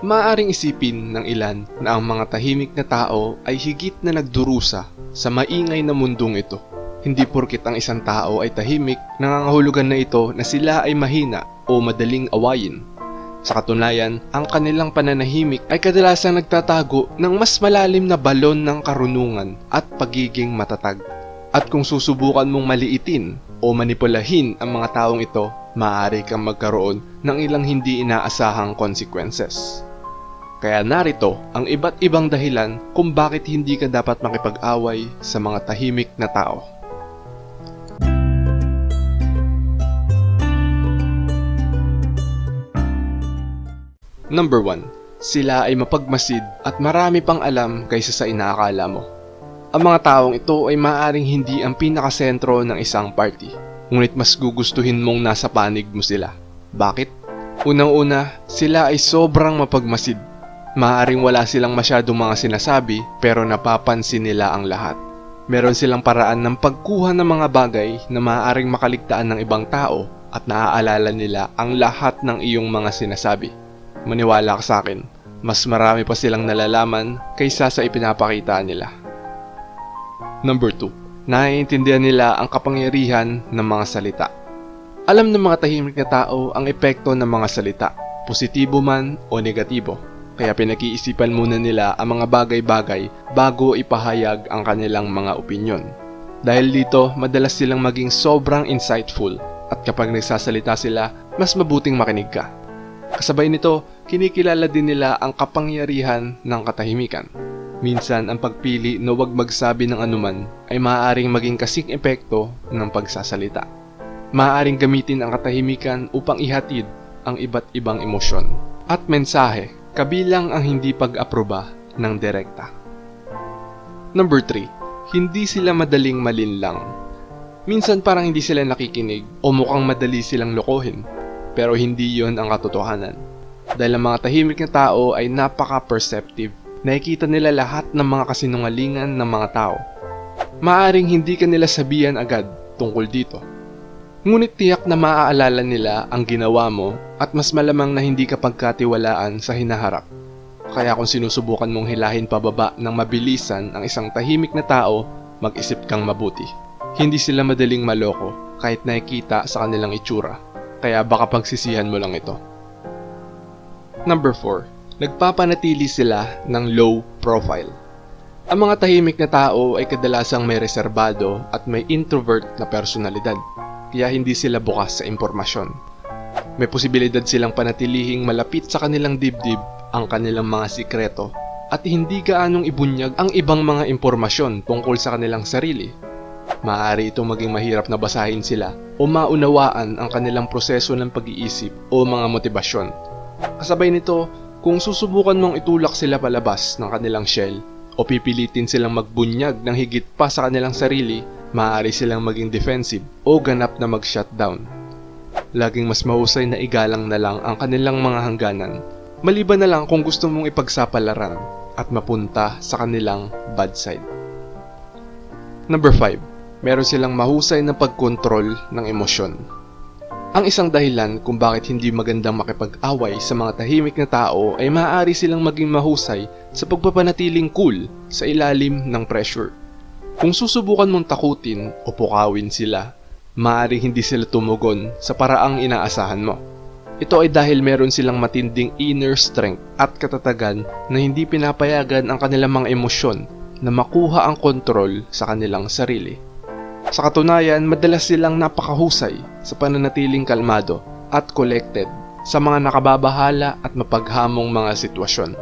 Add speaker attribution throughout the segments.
Speaker 1: Maaring isipin ng ilan na ang mga tahimik na tao ay higit na nagdurusa sa maingay na mundong ito. Hindi porkit ang isang tao ay tahimik, nangangahulugan na ito na sila ay mahina o madaling awayin. Sa katunayan, ang kanilang pananahimik ay kadalasang nagtatago ng mas malalim na balon ng karunungan at pagiging matatag. At kung susubukan mong maliitin o manipulahin ang mga taong ito, maaari kang magkaroon ng ilang hindi inaasahang consequences. Kaya narito ang iba't ibang dahilan kung bakit hindi ka dapat makipag-away sa mga tahimik na tao. Number 1. Sila ay mapagmasid at marami pang alam kaysa sa inaakala mo. Ang mga taong ito ay maaaring hindi ang pinakasentro ng isang party, ngunit mas gugustuhin mong nasa panig mo sila. Bakit? Unang-una, sila ay sobrang mapagmasid. Maaaring wala silang masyadong mga sinasabi pero napapansin nila ang lahat. Meron silang paraan ng pagkuha ng mga bagay na maaaring makaligtaan ng ibang tao at naaalala nila ang lahat ng iyong mga sinasabi. Maniwala ka sa akin, mas marami pa silang nalalaman kaysa sa ipinapakita nila. Number 2. Naiintindihan nila ang kapangyarihan ng mga salita. Alam ng mga tahimik na tao ang epekto ng mga salita, positibo man o negatibo. Kaya pinag-iisipan muna nila ang mga bagay-bagay bago ipahayag ang kanilang mga opinyon. Dahil dito, madalas silang maging sobrang insightful at kapag nagsasalita sila, mas mabuting makinig ka. Kasabay nito, kinikilala din nila ang kapangyarihan ng katahimikan. Minsan ang pagpili na huwag magsabi ng anuman ay maaaring maging kasing epekto ng pagsasalita. Maaaring gamitin ang katahimikan upang ihatid ang iba't ibang emosyon at mensahe kabilang ang hindi pag-aproba ng direkta. Number 3. Hindi sila madaling malinlang. Minsan parang hindi sila nakikinig o mukhang madali silang lokohin pero hindi yon ang katotohanan. Dahil ang mga tahimik na tao ay napaka-perceptive. Nakikita nila lahat ng mga kasinungalingan ng mga tao. Maaring hindi ka nila sabihan agad tungkol dito. Ngunit tiyak na maaalala nila ang ginawa mo at mas malamang na hindi ka pagkatiwalaan sa hinaharap. Kaya kung sinusubukan mong hilahin pababa ng mabilisan ang isang tahimik na tao, mag-isip kang mabuti. Hindi sila madaling maloko kahit nakikita sa kanilang itsura kaya baka pagsisihan mo lang ito. Number 4. Nagpapanatili sila ng low profile. Ang mga tahimik na tao ay kadalasang may reserbado at may introvert na personalidad, kaya hindi sila bukas sa impormasyon. May posibilidad silang panatilihing malapit sa kanilang dibdib ang kanilang mga sikreto at hindi gaanong ibunyag ang ibang mga impormasyon tungkol sa kanilang sarili maaari itong maging mahirap na basahin sila o maunawaan ang kanilang proseso ng pag-iisip o mga motibasyon. Kasabay nito, kung susubukan mong itulak sila palabas ng kanilang shell o pipilitin silang magbunyag ng higit pa sa kanilang sarili, maaari silang maging defensive o ganap na mag-shutdown. Laging mas mahusay na igalang na lang ang kanilang mga hangganan, maliban na lang kung gusto mong ipagsapalaran at mapunta sa kanilang bad side. Number 5 meron silang mahusay na pagkontrol ng emosyon. Ang isang dahilan kung bakit hindi magandang makipag-away sa mga tahimik na tao ay maaari silang maging mahusay sa pagpapanatiling cool sa ilalim ng pressure. Kung susubukan mong takutin o pukawin sila, maaari hindi sila tumugon sa paraang inaasahan mo. Ito ay dahil meron silang matinding inner strength at katatagan na hindi pinapayagan ang kanilang mga emosyon na makuha ang kontrol sa kanilang sarili. Sa katunayan, madalas silang napakahusay sa pananatiling kalmado at collected sa mga nakababahala at mapaghamong mga sitwasyon.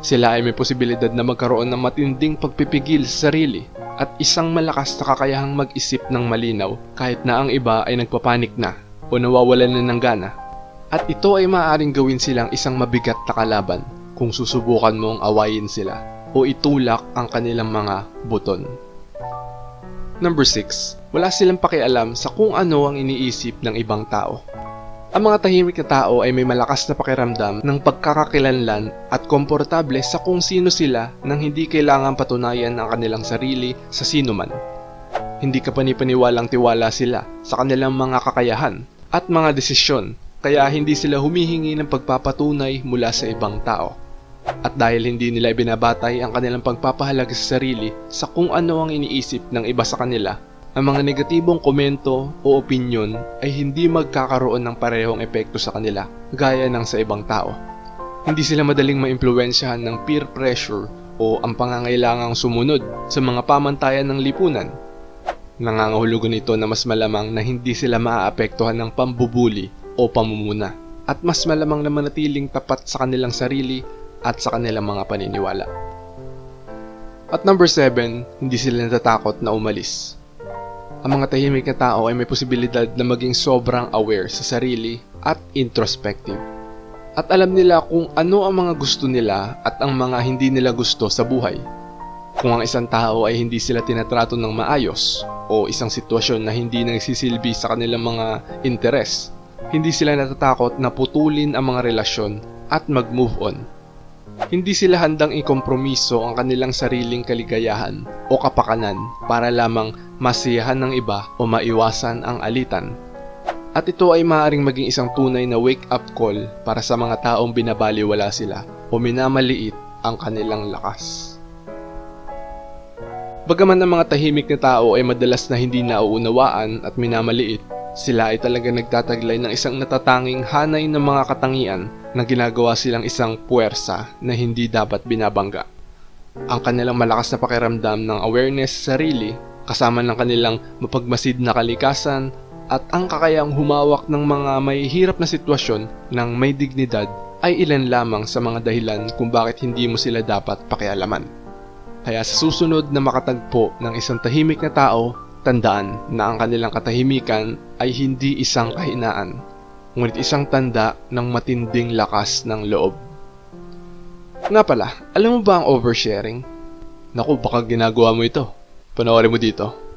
Speaker 1: Sila ay may posibilidad na magkaroon ng matinding pagpipigil sa sarili at isang malakas na kakayahang mag-isip ng malinaw kahit na ang iba ay nagpapanik na o nawawalan na ng gana. At ito ay maaaring gawin silang isang mabigat na kalaban kung susubukan mong awayin sila o itulak ang kanilang mga buton. Number 6. Wala silang pakialam sa kung ano ang iniisip ng ibang tao. Ang mga tahimik na tao ay may malakas na pakiramdam ng pagkakakilanlan at komportable sa kung sino sila nang hindi kailangan patunayan ang kanilang sarili sa sino man. hindi ka panipaniwalang tiwala sila sa kanilang mga kakayahan at mga desisyon kaya hindi sila humihingi ng pagpapatunay mula sa ibang tao. At dahil hindi nila binabatay ang kanilang pagpapahalaga sa sarili sa kung ano ang iniisip ng iba sa kanila, ang mga negatibong komento o opinyon ay hindi magkakaroon ng parehong epekto sa kanila gaya ng sa ibang tao. Hindi sila madaling maimpluwensyahan ng peer pressure o ang pangangailangang sumunod sa mga pamantayan ng lipunan. Nangangahulugan ito na mas malamang na hindi sila maaapektuhan ng pambubuli o pamumuna at mas malamang na manatiling tapat sa kanilang sarili at sa kanilang mga paniniwala. At number 7, hindi sila natatakot na umalis. Ang mga tahimik na tao ay may posibilidad na maging sobrang aware sa sarili at introspective. At alam nila kung ano ang mga gusto nila at ang mga hindi nila gusto sa buhay. Kung ang isang tao ay hindi sila tinatrato ng maayos o isang sitwasyon na hindi nagsisilbi sa kanilang mga interes, hindi sila natatakot na putulin ang mga relasyon at mag-move on. Hindi sila handang ikompromiso ang kanilang sariling kaligayahan o kapakanan para lamang masiyahan ng iba o maiwasan ang alitan. At ito ay maaaring maging isang tunay na wake-up call para sa mga taong binabaliwala sila o minamaliit ang kanilang lakas. Bagaman ang mga tahimik na tao ay madalas na hindi nauunawaan at minamaliit, sila ay talaga nagtataglay ng isang natatanging hanay ng mga katangian na ginagawa silang isang puwersa na hindi dapat binabangga. Ang kanilang malakas na pakiramdam ng awareness sa sarili, kasama ng kanilang mapagmasid na kalikasan, at ang kakayang humawak ng mga may hirap na sitwasyon ng may dignidad ay ilan lamang sa mga dahilan kung bakit hindi mo sila dapat pakialaman. Kaya sa susunod na makatagpo ng isang tahimik na tao, tandaan na ang kanilang katahimikan ay hindi isang kahinaan, ngunit isang tanda ng matinding lakas ng loob. Nga pala, alam mo ba ang oversharing? Naku, baka ginagawa mo ito. Panoorin mo dito.